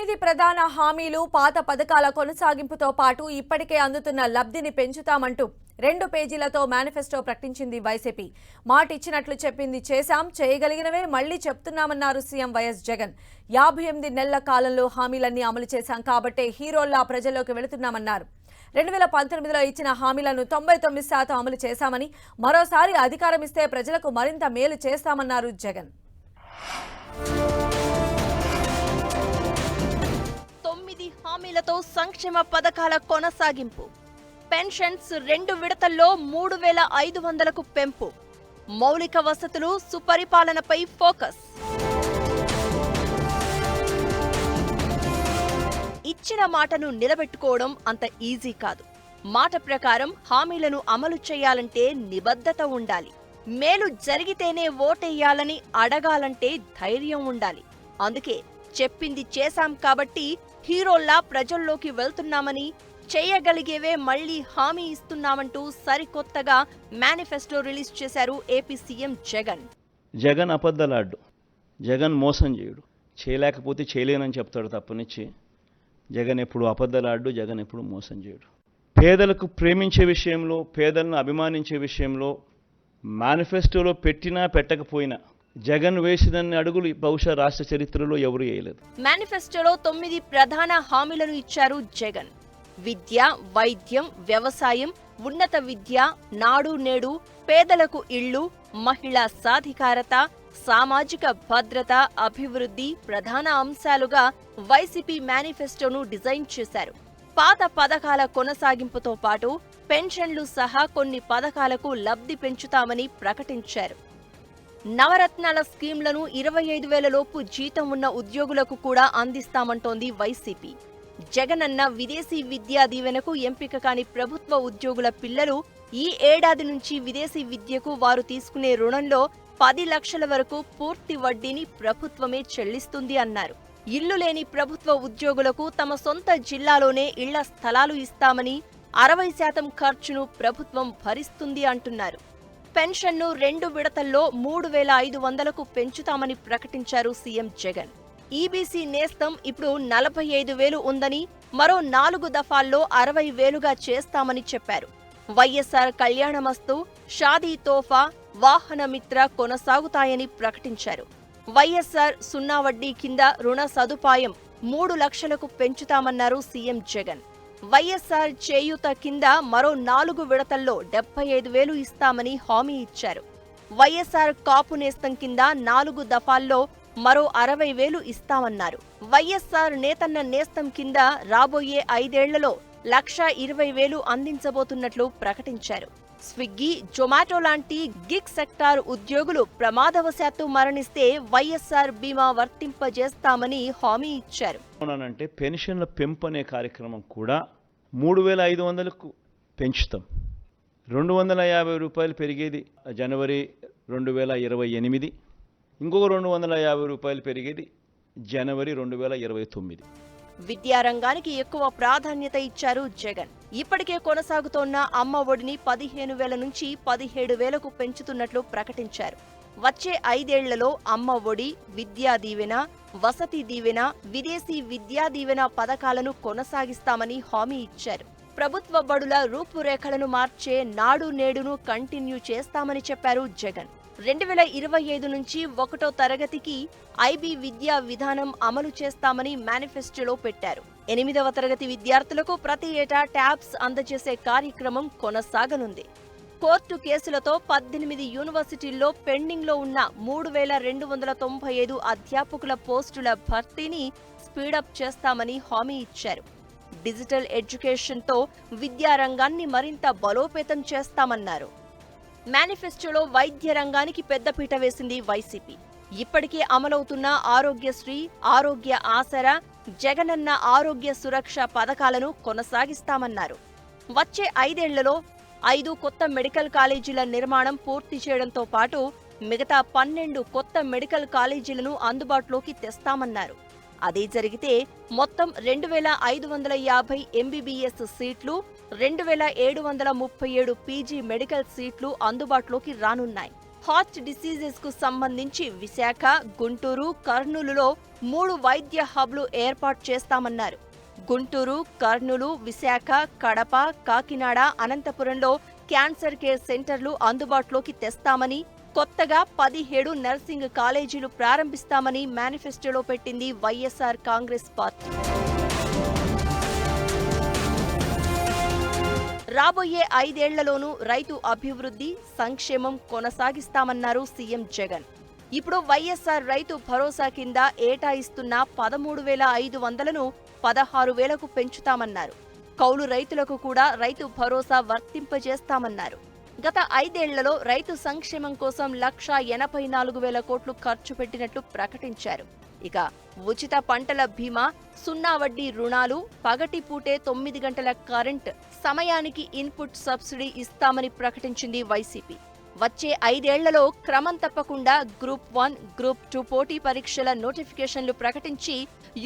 తొమ్మిది ప్రధాన హామీలు పాత పథకాల కొనసాగింపుతో పాటు ఇప్పటికే అందుతున్న లబ్ధిని పెంచుతామంటూ రెండు పేజీలతో మేనిఫెస్టో ప్రకటించింది వైసీపీ. మాట ఇచ్చినట్లు చెప్పింది చేశాం చేయగలిగినవే మళ్ళీ చెప్తున్నామన్నారు సీఎం వైఎస్ జగన్. యాభై ఎనిమిది నెలల కాలంలో హామీలన్నీ అమలు చేశాం కాబట్టే హీరోల్లా ప్రజల్లోకి వెళుతున్నామన్నారు. రెండు వేల పంతొమ్మిదిలో ఇచ్చిన హామీలను తొంభై తొమ్మిది శాతం అమలు చేశామని మరోసారి అధికారం ఇస్తే ప్రజలకు మరింత మేలు చేస్తామన్నారు జగన్. హామీలతో సంక్షేమ పథకాల కొనసాగింపు. పెన్షన్స్ రెండు విడతల్లో మూడు వేల ఐదు వందలకు పెంపు. మౌలిక వసతులు సుపరిపాలనపై ఫోకస్. ఇచ్చిన మాటను నిలబెట్టుకోవడం అంత ఈజీ కాదు. మాట ప్రకారం హామీలను అమలు చేయాలంటే నిబద్ధత ఉండాలి. మేలు జరిగితేనే ఓటెయ్యాలని అడగాలంటే ధైర్యం ఉండాలి. అందుకే చెప్పింది చేశాం కాబట్టి హీరోల్లా ప్రజల్లోకి వెళ్తున్నామని చేయగలిగేవే మళ్ళీ హామీ ఇస్తున్నామంటూ సరికొత్తగా మేనిఫెస్టో రిలీజ్ చేశారు ఏపీ సీఎం జగన్. జగన్ అబద్ధలాడ్డు. జగన్ మోసం చేయడు. చేయలేకపోతే చేయలేనని చెప్తాడు తప్పనిచ్చి. జగన్ ఎప్పుడు అబద్ధలాడ్డు జగన్ ఎప్పుడు మోసం చేయడు. పేదలకు ప్రేమించే విషయంలో పేదలను అభిమానించే విషయంలో మేనిఫెస్టోలో పెట్టినా పెట్టకపోయినా జగన్ వేసినన్ని అడుగులు బహుశా రాష్ట్ర చరిత్రలో ఎవరు వేయలేదు. మేనిఫెస్టోలో తొమ్మిది ప్రధాన హామీలను ఇచ్చారు జగన్. విద్య వైద్యం వ్యవసాయం ఉన్నత విద్య నాడు నేడు పేదలకు ఇళ్ళు మహిళా సాధికారత సామాజిక భద్రత అభివృద్ధి ప్రధాన అంశాలుగా వైసీపీ మేనిఫెస్టోను డిజైన్ చేశారు. పాత పథకాల కొనసాగింపుతో పాటు పెన్షన్లు సహా కొన్ని పథకాలకు లబ్ధి పెంచుతామని ప్రకటించారు. నవరత్నాల స్కీంలను ఇరవై ఐదు వేల లోపు జీతం ఉన్న ఉద్యోగులకు కూడా అందిస్తామంటోంది వైసీపీ. జగనన్న విదేశీ విద్యా దీవెనకు ఎంపిక కాని ప్రభుత్వ ఉద్యోగుల పిల్లలు ఈ ఏడాది నుంచి విదేశీ విద్యకు వారు తీసుకునే రుణంలో పది లక్షల వరకు పూర్తి వడ్డీని ప్రభుత్వమే చెల్లిస్తుంది అన్నారు. ఇల్లు లేని ప్రభుత్వ ఉద్యోగులకు తమ సొంత జిల్లాలోనే ఇళ్ళ స్థలాలు ఇస్తామని అరవై శాతం ఖర్చును ప్రభుత్వం భరిస్తుంది అంటున్నారు. పెన్షన్ను రెండు విడతల్లో మూడు వేల ఐదు వందలకు పెంచుతామని ప్రకటించారు సీఎం జగన్. ఈబీసీ నేస్తం ఇప్పుడు నలభై ఐదు వేలు ఉందని మరో నాలుగు దఫాల్లో అరవై వేలుగా చేస్తామని చెప్పారు. వైఎస్సార్ కళ్యాణమస్తు షాదీ తోఫా వాహనమిత్ర కొనసాగుతాయని ప్రకటించారు. వైఎస్సార్ సున్నా వడ్డీ కింద రుణ సదుపాయం మూడు లక్షలకు పెంచుతామన్నారు సీఎం జగన్. వైఎస్ఆర్ చేయూత కింద మరో నాలుగు విడతల్లో డెబ్బై ఐదు వేలు ఇస్తామని హామీ ఇచ్చారు. వైఎస్ఆర్ కాపు నేస్తం కింద నాలుగు దఫాల్లో మరో అరవై వేలు ఇస్తామన్నారు. వైఎస్ఆర్ నేతన్న నేస్తం కింద రాబోయే ఐదేళ్ళలో లక్ష ఇరవై వేలు అందించబోతున్నట్లు ప్రకటించారు. స్విగ్గీ జొమాటో లాంటి గిగ్ సెక్టార్ ఉద్యోగులు ప్రమాదవశాత్తు మరణిస్తే వైఎస్ఆర్ బీమా వర్తింపజేస్తామని హామీ ఇచ్చారు. అంటే పెన్షన్ల పెంపు అనే కార్యక్రమం కూడా మూడు వేల ఐదు వందలకు పెంచుతాం. రెండు వందల యాభై రూపాయలు పెరిగేది జనవరి రెండు వేల ఇరవై ఎనిమిది. ఇంకొక రెండు వందల యాభై రూపాయలు పెరిగేది జనవరి రెండు వేల ఇరవై తొమ్మిది. విద్యారంగానికి ఎక్కువ ప్రాధాన్యత ఇచ్చారు జగన్. ఇప్పటికే కొనసాగుతోన్న అమ్మ ఒడిని పదిహేను వేల నుంచి పదిహేడు వేలకు పెంచుతున్నట్లు ప్రకటించారు. వచ్చే ఐదేళ్ళలో అమ్మ ఒడి విద్యా దీవెన వసతి దీవెన విదేశీ విద్యా దీవెన పథకాలను కొనసాగిస్తామని హామీ ఇచ్చారు. ప్రభుత్వ బడుల రూపురేఖలను మార్చే నాడు నేడును కంటిన్యూ చేస్తామని చెప్పారు జగన్. రెండు వేల ఇరవై ఐదు నుంచి ఒకటో తరగతికి ఐబీ విద్యా విధానం అమలు చేస్తామని మేనిఫెస్టోలో పెట్టారు. ఎనిమిదవ తరగతి విద్యార్థులకు ప్రతి ఏటా ట్యాబ్స్ అందజేసే కార్యక్రమం కొనసాగనుంది. కోర్టు కేసులతో పద్దెనిమిది యూనివర్సిటీల్లో పెండింగ్లో ఉన్న మూడు వేల రెండు వందల తొంభై ఐదు అధ్యాపకుల పోస్టుల భర్తీని స్పీడప్ చేస్తామని హామీ ఇచ్చారు. డిజిటల్ ఎడ్యుకేషన్తో విద్యారంగాన్ని మరింత బలోపేతం చేస్తామన్నారు. మేనిఫెస్టోలో వైద్య రంగానికి పెద్దపీట వేసింది వైసీపీ. ఇప్పటికే అమలవుతున్న ఆరోగ్యశ్రీ ఆరోగ్య ఆసరా జగనన్న ఆరోగ్య సురక్ష పథకాలను కొనసాగిస్తామన్నారు. వచ్చే ఐదేళ్ళలో ఐదు కొత్త మెడికల్ కాలేజీల నిర్మాణం పూర్తి చేయడంతో పాటు మిగతా పన్నెండు కొత్త మెడికల్ కాలేజీలను అందుబాటులోకి తెస్తామన్నారు. అదే జరిగితే మొత్తం రెండు వేల ఐదు వందల యాభై ఎంబీబీఎస్ సీట్లు రెండు వేల ఏడు వందల ముప్పై ఏడు పీజీ మెడికల్ సీట్లు అందుబాటులోకి రానున్నాయి. హార్ట్ డిసీజెస్కు సంబంధించి విశాఖ గుంటూరు కర్నూలులో మూడు వైద్య హబ్లు ఏర్పాటు చేస్తామన్నారు. గుంటూరు కర్నూలు విశాఖ కడప కాకినాడ అనంతపురంలో క్యాన్సర్ కేర్ సెంటర్లు అందుబాటులోకి తెస్తామని కొత్తగా పదిహేడు నర్సింగ్ కాలేజీలు ప్రారంభిస్తామని మేనిఫెస్టోలో పెట్టింది వైఎస్ఆర్ కాంగ్రెస్ పార్టీ. రాబోయే ఐదేళ్ళలోనూ రైతు అభివృద్ధి సంక్షేమం కొనసాగిస్తామన్నారు సీఎం జగన్. ఇప్పుడు వైఎస్ఆర్ రైతు భరోసా కింద ఏటా ఇస్తున్న పదమూడు వేల ఐదు వందలను పదహారు వేలకు పెంచుతామన్నారు. కౌలు రైతులకు కూడా రైతు భరోసా వర్తింపజేస్తామన్నారు. గత ఐదేళ్ళలో రైతు సంక్షేమం కోసం లక్ష ఎనభై నాలుగు వేల కోట్లు ఖర్చు పెట్టినట్లు ప్రకటించారు. ఇక ఉచిత పంటల బీమా సున్నా వడ్డీ రుణాలు పగటి పూటే తొమ్మిది గంటల కరెంట్ సమయానికి ఇన్పుట్ సబ్సిడీ ఇస్తామని ప్రకటించింది వైసీపీ. వచ్చే ఐదేళ్ళలో క్రమం తప్పకుండా గ్రూప్ వన్ గ్రూప్ టూ పోటీ పరీక్షల నోటిఫికేషన్లు ప్రకటించి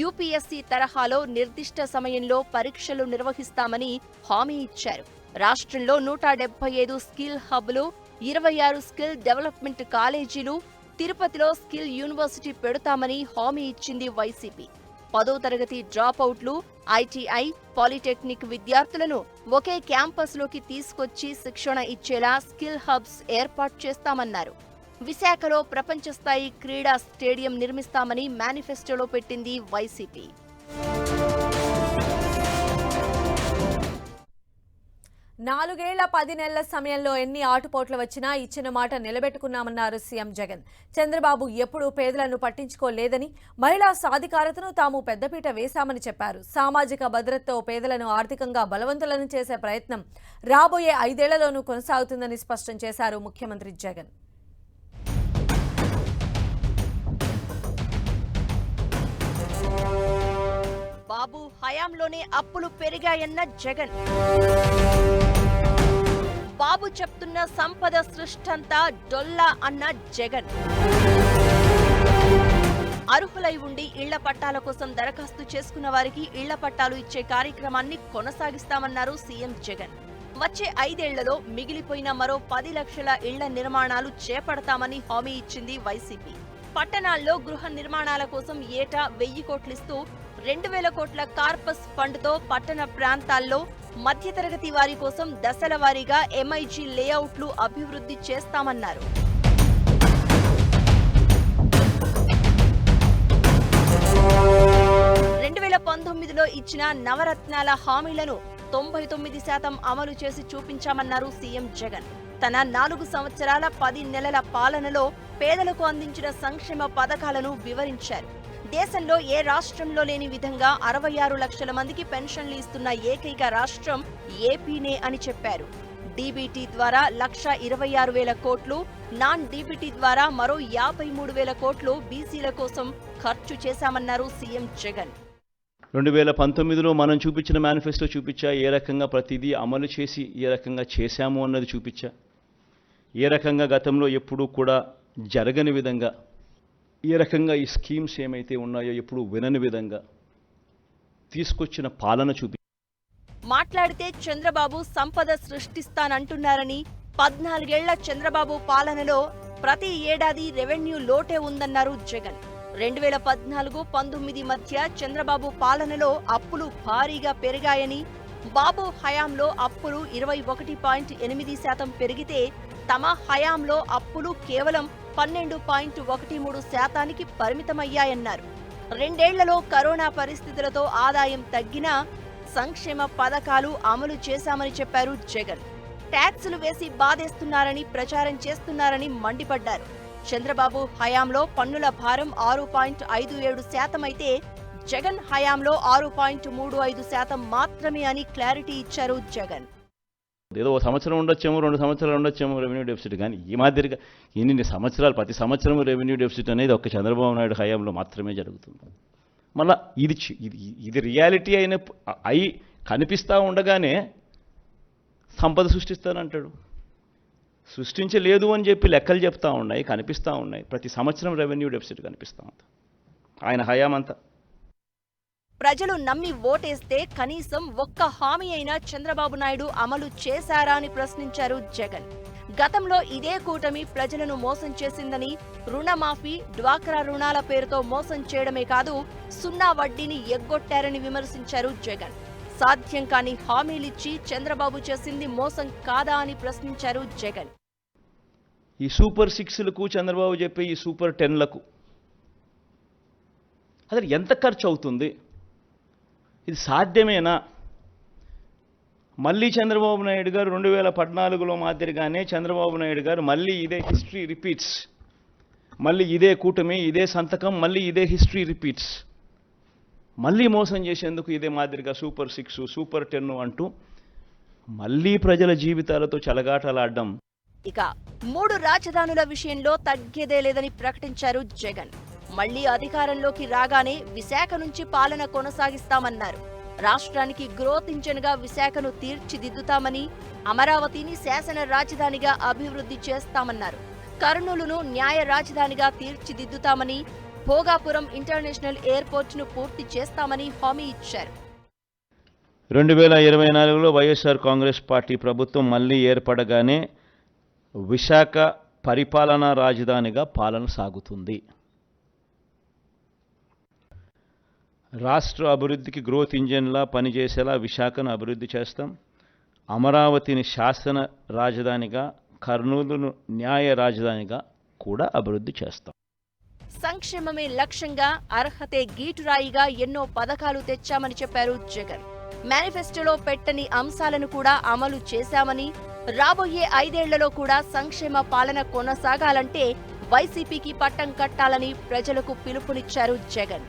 యూపీఎస్సీ తరహాలో నిర్దిష్ట సమయంలో పరీక్షలు నిర్వహిస్తామని హామీ ఇచ్చారు. రాష్ట్రంలో నూట డెబ్బై ఐదు స్కిల్ హబ్లు ఇరవై ఆరు స్కిల్ డెవలప్మెంట్ కాలేజీలు తిరుపతిలో స్కిల్ యూనివర్సిటీ పెడతామని హామీ ఇచ్చింది వైసీపీ. పదో తరగతి డ్రాప్ అవుట్లు ఐటీఐ పాలిటెక్నిక్ విద్యార్థులను ఒకే క్యాంపస్లోకి తీసుకొచ్చి శిక్షణ ఇచ్చేలా స్కిల్ హబ్స్ ఏర్పాటు చేస్తామన్నారు. విశాఖలో ప్రపంచ స్థాయి క్రీడా స్టేడియం నిర్మిస్తామని మేనిఫెస్టోలో పెట్టింది వైసీపీ. నాలుగేళ్ళ పది నెలల సమయంలో ఎన్ని ఆటుపోట్లు వచ్చినా ఇచ్చిన మాట నిలబెట్టుకున్నామన్నారు సీఎం జగన్. చంద్రబాబు ఎప్పుడూ పేదలను పట్టించుకోలేదని మహిళా సాధికారతను తాము పెద్దపీట వేశామని చెప్పారు. సామాజిక భద్రతతో పేదలను ఆర్థికంగా బలవంతులను చేసే ప్రయత్నం రాబోయే ఐదేళ్ళలోనూ కొనసాగుతుందని స్పష్టం చేశారు ముఖ్యమంత్రి జగన్. బాబు హయాంలోనే అప్పులు పెరిగాయన్న జగన్. బాబు చెప్తున్న సంపద సృష్టంతా డొల్లా అన్న జగన్. అర్హులై ఉండి ఇళ్ళ పట్టాల కోసం దరఖాస్తు చేసుకున్న వారికి ఇళ్ళ పట్టాలు ఇచ్చే కార్యక్రమాన్ని కొనసాగిస్తామన్నారు సీఎం జగన్. వచ్చే ఐదేళ్ళలో మిగిలిపోయిన మరో పది లక్షల ఇళ్ళ నిర్మాణాలు చేపడతామని హామీ ఇచ్చింది వైసీపీ. పట్టణాల్లో గృహ నిర్మాణాల కోసం ఏటా వెయ్యి కోట్లిస్తూ రెండు వేల కోట్ల కార్పస్ ఫండ్తో పట్టణ ప్రాంతాల్లో మధ్యతరగతి వారి కోసం దశల వారీగా ఎంఐజీ లేఅవుట్లు అభివృద్ధి చేస్తామన్నారు. రెండు వేల పంతొమ్మిదిలో ఇచ్చిన నవరత్నాల హామీలను తొంభై తొమ్మిది శాతం అమలు చేసి చూపించామన్నారు సీఎం జగన్. తన నాలుగు సంవత్సరాల పది నెలల పాలనలో పేదలకు అందించిన సంక్షేమ పథకాలను వివరించారు. దేశంలో ఏ రాష్ట్రంలో లేని విధంగా అరవై ఆరు లక్షల మందికి పెన్షన్లు ఇస్తున్న ఏకైక రాష్ట్రం ఏపీనే అని చెప్పారు. డీబీటీ ద్వారా లక్ష ఇరవై ఆరు వేల కోట్లు నాన్ డీబీటీ ద్వారా మరో యాభై మూడు వేల కోట్లు బీసీల కోసం ఖర్చు చేశామన్నారు సీఎం జగన్. రెండు వేల పంతొమ్మిదిలో మనం చూపించిన మేనిఫెస్టో చూపించా ఏ రకంగా ప్రతిదీ అమలు చేసి ఏ రకంగా చేశాము అన్నది చూపించా. ఏ రకంగా గతంలో ఎప్పుడూ కూడా జరగని విధంగా ఏ రకంగా ఈ స్కీమ్స్ ఏమైతే ఉన్నాయో ఎప్పుడు వినని విధంగా తీసుకొచ్చిన పాలన చూపి మాట్లాడితే చంద్రబాబు సంపద సృష్టిస్తానంటున్నారని పద్నాలుగేళ్ళ చంద్రబాబు పాలనలో ప్రతి ఏడాది రెవెన్యూ లోటే ఉందన్నారు జగన్. రెండు వేల పద్నాలుగు పంతొమ్మిది మధ్య చంద్రబాబు పాలనలో అప్పులు భారీగా పెరిగాయని బాబు హయాంలో అప్పులు ఇరవై ఒకటి పాయింట్ ఎనిమిది శాతం పెరిగితే తమ హయాంలో అప్పులు కేవలం పన్నెండు పాయింట్ ఒకటి మూడు శాతానికి పరిమితమయ్యాయన్నారు. రెండేళ్ళలో కరోనా పరిస్థితులతో ఆదాయం తగ్గినా సంక్షేమ పథకాలు అమలు చేశామని చెప్పారు జగన్. ట్యాక్సులు వేసి బాధేస్తున్నారని ప్రచారం చేస్తున్నారని మండిపడ్డారు. చంద్రబాబు హయాంలో పన్నుల భారం ఆరు పాయింట్ ఐదు ఏడు శాతమైతే జగన్ హయాంలో ఆరు పాయింట్ మూడు ఐదు శాతం మాత్రమే అని క్లారిటీ ఇచ్చారు జగన్. ఏదో ఒక సంవత్సరం ఉండొచ్చేమో రెండు సంవత్సరాలు ఉండొచ్చేమో రెవెన్యూ డెఫిసిట్ కానీ ఈ మాదిరిగా ఇన్ని సంవత్సరాలు ప్రతి సంవత్సరం రెవెన్యూ డెఫిసిట్ అనేది ఒక్క చంద్రబాబు నాయుడు హయాంలో మాత్రమే జరుగుతుంది. మళ్ళా ఇది చి- ఇది ఇది రియాలిటీ అయిన అయి కనిపిస్తూ ఉండగానే సంపద సృష్టిస్తానంటాడు. సృష్టించలేదు అని చెప్పి లెక్కలు చెప్తా ఉన్నాయి కనిపిస్తూ ఉన్నాయి. ప్రతి సంవత్సరం రెవెన్యూ డెఫిసిట్ కనిపిస్తూ ఉంది. ఆయన హయాం అంతా ప్రజలు నమ్మి ఓటేస్తే కనీసం ఒక్క హామీ అయినా చంద్రబాబు నాయుడు అమలు చేశారా అని ప్రశ్నించారు జగన్. గతంలో ఇదే కూటమి ప్రజలను మోసం చేసిందని రుణమాఫీ డ్వాక్రా రుణాల పేరుతో మోసం చేయడమే కాదు సున్నా వడ్డీని ఎగ్గొట్టారని విమర్శించారు జగన్. సాధ్యం కాని హామీలిచ్చి చంద్రబాబు చేసింది మోసం కాదా అని ప్రశ్నించారు జగన్. ఈ సూపర్ సిక్స్లకు చంద్రబాబు చెప్పే ఈ సూపర్ టెన్లకు. అసలు ఎంత ఖర్చు అవుతుంది? ఇది సాధ్యమేనా? మళ్ళీ చంద్రబాబు నాయుడు గారు రెండు వేల పద్నాలుగులో మాదిరిగానే చంద్రబాబు నాయుడు గారు మళ్ళీ ఇదే హిస్టరీ రిపీట్స్. మళ్ళీ ఇదే కూటమి ఇదే సంతకం మళ్ళీ ఇదే హిస్టరీ రిపీట్స్. మళ్ళీ మోసం చేసేందుకు ఇదే మాదిరిగా సూపర్ సిక్స్ సూపర్ టెన్ అంటూ మళ్ళీ ప్రజల జీవితాలతో చెలగాటలాడడం. ఇక మూడు రాజధానుల విషయంలో తగ్గేదే లేదని ప్రకటించారు జగన్. మళ్ళీ అధికారంలోకి రాగానే విశాఖ నుంచి పాలన కొనసాగిస్తామన్నారు. రాష్ట్రానికి గ్రోత్ ఇంజన్గా విశాఖను తీర్చిదిద్దుతామని అమరావతిని శాసన రాజధానిగా అభివృద్ధి చేస్తామన్నారు. కర్నూలును న్యాయ రాజధానిగా తీర్చిదిద్దుతామని భోగాపురం ఇంటర్నేషనల్ ఎయిర్పోర్ట్ను పూర్తి చేస్తామని హామీ ఇచ్చారు. రెండు వేల ఇరవై నాలుగులో వైఎస్ఆర్ కాంగ్రెస్ పార్టీ ప్రభుత్వం మళ్ళీ ఏర్పడగానే విశాఖ పరిపాలనా రాజధానిగా పాలన సాగుతుంది. రాష్ట్ర అభివృద్ధికి గ్రోత్ ఇంజన్లా పనిచేసేలా విశాఖను అభివృద్ధి చేస్తాం. అమరావతిని శాసన రాజధానిగా కర్నూలును న్యాయ రాజధానిగా కూడా అభివృద్ధి చేస్తాం. సంక్షేమమే లక్ష్యంగా అర్హతే గీటురాయిగా ఎన్నో పథకాలు తెచ్చామని చెప్పారు జగన్. మేనిఫెస్టోలో పెట్టని అంశాలను కూడా అమలు చేశామని రాబోయే ఐదేళ్ళలో కూడా సంక్షేమ పాలన కొనసాగాలంటే వైసీపీకి పట్టం కట్టాలని ప్రజలకు పిలుపునిచ్చారు జగన్.